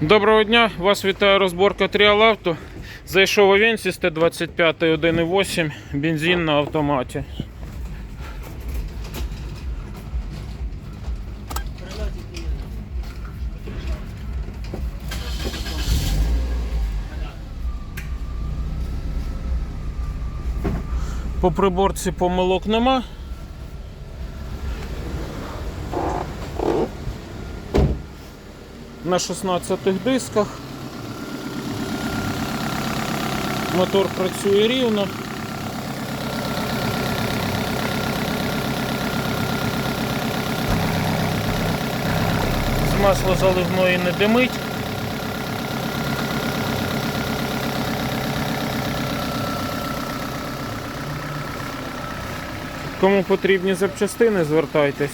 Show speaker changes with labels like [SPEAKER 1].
[SPEAKER 1] Доброго дня, вас вітає розборка Тріал Авто. Зайшов Авенсіс Т-25 1.8, бензин на автоматі. По приборці помилок нема. На 16 дисках. Мотор працює рівно. З масла заливної не димить. Кому потрібні запчастини, звертайтесь.